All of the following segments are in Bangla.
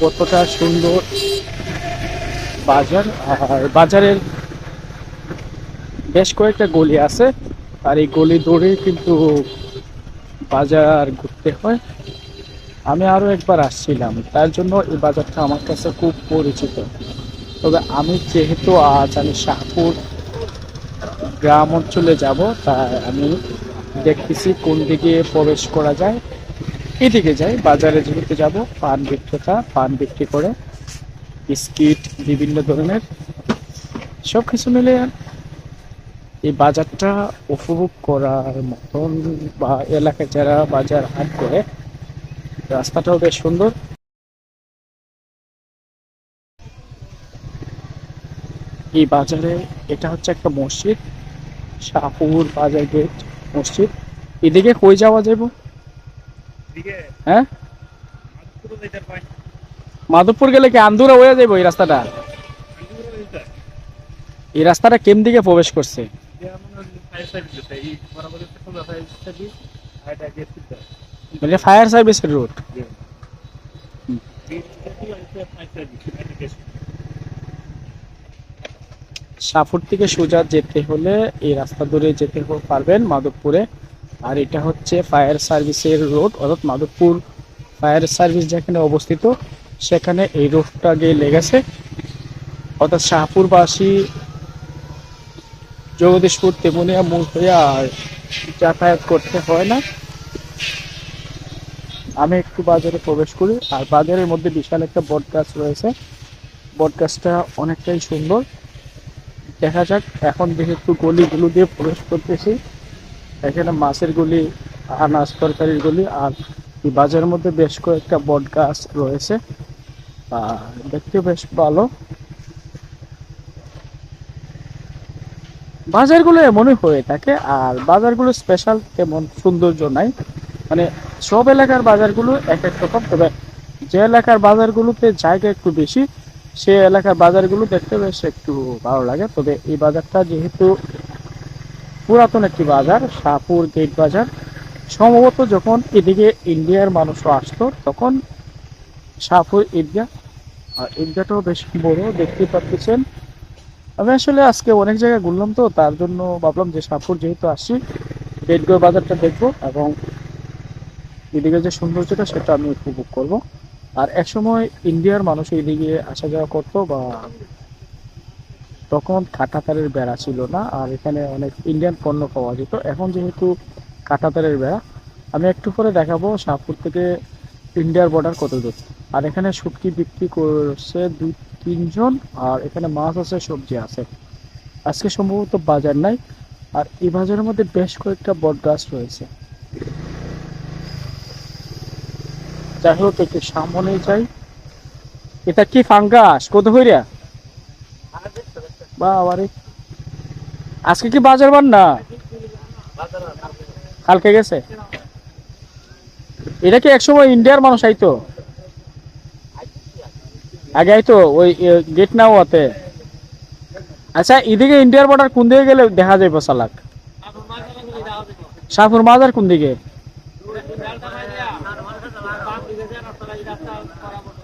কতটা সুন্দর বাজার আর বাজারের বেশ কয়েকটা গলি আছে, আর এই গলি দৌড়ে কিন্তু বাজার ঘুরতে হয়। আমি আরও একবার আসছিলাম, তার জন্য এই বাজারটা আমার কাছে খুব পরিচিত। তবে আমি যেহেতু আজ আমি শাহপুর গ্রাম অঞ্চলে যাব, তাই আমি দেখতেছি কোন দিকে প্রবেশ করা যায়। এদিকে যাই, বাজারে যেহেতু যাব, পান বিক্রেতা, পান বিক্রি করে, বিস্কিট, বিভিন্ন ধরনের সব কিছু মিলে এই বাজারটা উপভোগ করার মতন বা এলাকায় যারা বাজার হাট করে, রাস্তাটাও বেশ সুন্দর। এই বাজারে এটা হচ্ছে একটা মসজিদ, শাহপুর বাজার গেট মসজিদ। এদিকে কই যাওয়া যাব? হ্যাঁ? মাধবপুর গেলে কি আন্দুরা হয়ে যাব এই রাস্তাটা? এই রাস্তাটা কেম দিকে প্রবেশ করছে? মানে ফায়ার সার্ভিসের রুট সাপুর থেকে সোজা যেতে হলে এই রাস্তা ধরে যেতে পারবেন মাধবপুরে। আর এটা হচ্ছে ফায়ার সার্ভিসের রোড অর্থাৎ মাধবপুর ফায়ার সার্ভিস যেখানে অবস্থিত, সেখানে এই রোডটা গিয়ে লেগেছে অর্থাৎ শাহপুরবাসী, জগদীশপুর, তেমনিয়া মুখ হয়ে আর যাতায়াত করতে হয় না। আমি একটু বাজারে প্রবেশ করি, আর বাজারের মধ্যে বিশাল একটা বট গাছ রয়েছে। বট গাছটা অনেকটাই সুন্দর। দেখা যাক, এখন যেহেতু গলিগুলো দিয়ে প্রবেশ করতেছি এখানে মাছের গুলি আনাজ তরকারির গুলি, আর বাজারের মধ্যে বেশ কয়েকটা বট গাছ রয়েছে। আর দেখতে বেশ ভালো। বাজারগুলো এমনই হয়ে থাকে, আর বাজারগুলো স্পেশাল তেমন সৌন্দর্য নাই। মানে সব এলাকার বাজারগুলো এক এক রকম, তবে যে এলাকার বাজারগুলোতে জায়গা একটু বেশি, সে এলাকার বাজারগুলো দেখতে বেশ একটু ভালো লাগে। তবে এই বাজারটা যেহেতু পুরাতন একটি বাজার, শাহপুর গেট বাজার। সম্ভবত যখন এদিকে ইন্ডিয়ার মানুষও আসতো, তখন শাহপুর ঈদগাহ আর ঈদগাহটাও বেশ বড় দেখতে পাচ্ছেন। আমি আসলে আজকে অনেক জায়গায় ঘুরলাম তো, তার জন্য ভাবলাম যে শাহপুর যেহেতু আসছি গেটগড় বাজারটা দেখব এবং এদিকে যে সৌন্দর্যটা, সেটা আমি উপভোগ করব। আর একসময় ইন্ডিয়ার মানুষ এদিকে আসা যাওয়া করতো বা তখন কাঁটাতারের বেড়া ছিল না, আর এখানে অনেক ইন্ডিয়ান পণ্য পাওয়া যেত। এখন যেহেতু কাঁটাতারের বেড়া, আমি একটু পরে দেখাবো শাহপুর থেকে ইন্ডিয়ার বর্ডার কত দূর। আর এখানে শুটকি বিক্রি করছে দুই, তিনজন, আর এখানে মাছ আছে, সবজি আছে। আজকে সম্ভবত বাজার নাই, আর এই বাজারের মধ্যে বেশ কয়েকটা বট গাছ রয়েছে। যাই হোক, একটু সামনে যাই। এটা কি ফাঙ্গাস? কত হইরা? আজকে কি বাজার বার না? কালকে গেছে? এটা কি একসময় ইন্ডিয়ার মানুষ আইতো? আগে আইতো ওই গেট না ওতে আচ্ছা এদিকে ইন্ডিয়ার বর্ডার কোন দিকে গেলে দেখা যাবে সালাক? শাহপুর মাজার কোন দিকে?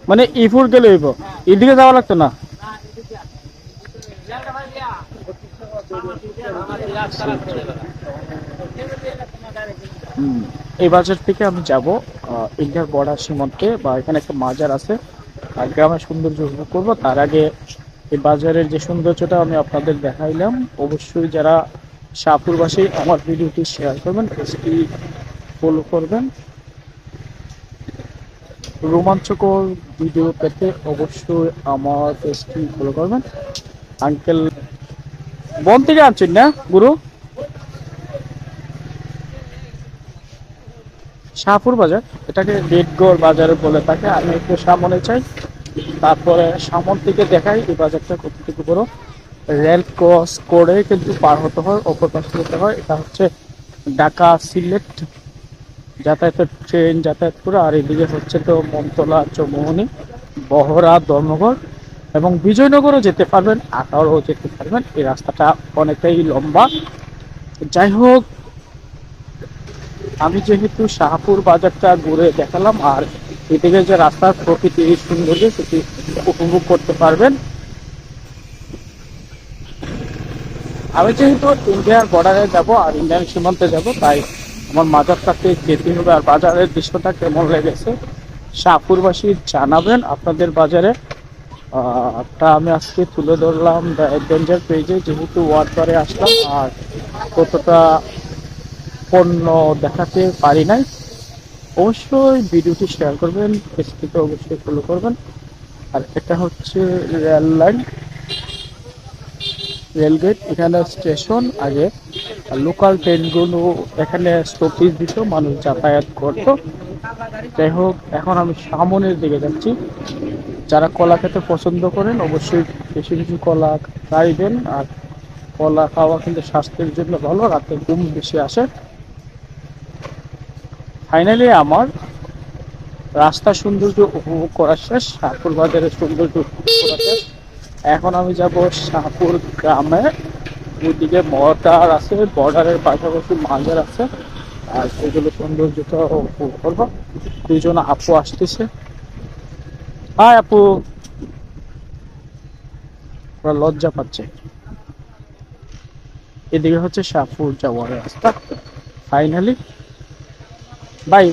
মানে ইফুর গেলে হইব। এদিকে যাওয়া লাগতো না? এই বাজার থেকে আমি যাব ইন্ডিয়ার বর্ডার সীমান্তে বা এখানে একটা মাজার আছে, আর গ্রামের সৌন্দর্য উপভোগ করব। তার আগে এই বাজারের যে সৌন্দর্যটা আমি আপনাদের দেখাইলাম, অবশ্যই যারা শাহপুরবাসী আমার ভিডিওটি শেয়ার করবেন, পেজটি ফলো করবেন। রোমাঞ্চকর ভিডিও পেতে অবশ্যই আমার পেজটি ফলো করবেন। আঙ্কেল বন থেকে আনছেন না, গুরু? শাহপুর বাজার, এটাকে ডেটগড় বাজার বলে থাকে আমি একটু সামনে চাই। তারপরে সামন থেকে দেখাই, এই বাজারটা কতটুকু বড়। রেল ক্রস করে কিন্তু পার হতে হয় অপর পাশে যেতে হয়। এটা হচ্ছে ঢাকা সিলেট যাতায়াতের ট্রেন যাতায়াত করে, আর এদিকে হচ্ছে তো মমতলা চৌমোহনী, বহরা ধর্মঘর এবং বিজয়নগরও যেতে পারবেন আটারও যেতে পারবেন। এই রাস্তাটা অনেকটাই লম্বা। যাই হোক, আমি যেহেতু শাহপুর বাজারটা ঘুরে দেখালাম, আর এদিকে যে রাস্তার প্রকৃতির সৌন্দর্য সেটি উপভোগ করতে পারবেন। আমি যেহেতু ইন্ডিয়ার বর্ডারে যাব আর ইন্ডিয়ান সীমান্তে যাব, তাই আমার মাজারটাতে যেতে হবে। আর বাজারের দৃশ্যটা কেমন লেগেছে, শাহপুরবাসী জানাবেন আপনাদের বাজারে। তা আমি আজকে তুলে ধরলাম দ্য অ্যাডভেঞ্চার পেজে যেহেতু ওয়ার্ডবারে আসলাম, আর কতটা পণ্য দেখাতে পারি নাই, অবশ্যই ভিডিওটি শেয়ার করবেন ফেসবুকে অবশ্যই ফলো করবেন। আর এটা হচ্ছে রেল লাইন রেলগেট এখানে স্টেশন আগে লোকাল ট্রেনগুলো এখানে স্টপেজ দিত, মানুষ যাতায়াত করত। যাই হোক, এখন আমি সামনের দিকে যাচ্ছি। যারা কলা খেতে পছন্দ করেন, অবশ্যই বেশি বেশি কলা খাইবেন আর কলা খাওয়া কিন্তু স্বাস্থ্যের জন্য ভালো, রাতে ঘুম বেশি আসে। ফাইনালি আমার রাস্তা সৌন্দর্য উপভোগ করা শেষ, শাহপুর বাজারের সৌন্দর্য উপভোগ এখন আমি যাব শাহপুর গ্রামে। ওইদিকে বর্ডার আছে বর্ডারের পাশাপাশি মাজার আছে। আর সেগুলো সৌন্দর্যটা উপভোগ করব। দুইজন আপু আসতেছে। হাই আপু। ওরা লজ্জা পাচ্ছে। এদিকে হচ্ছে শাহপুর যাওয়ার রাস্তা। ফাইনালি ভাই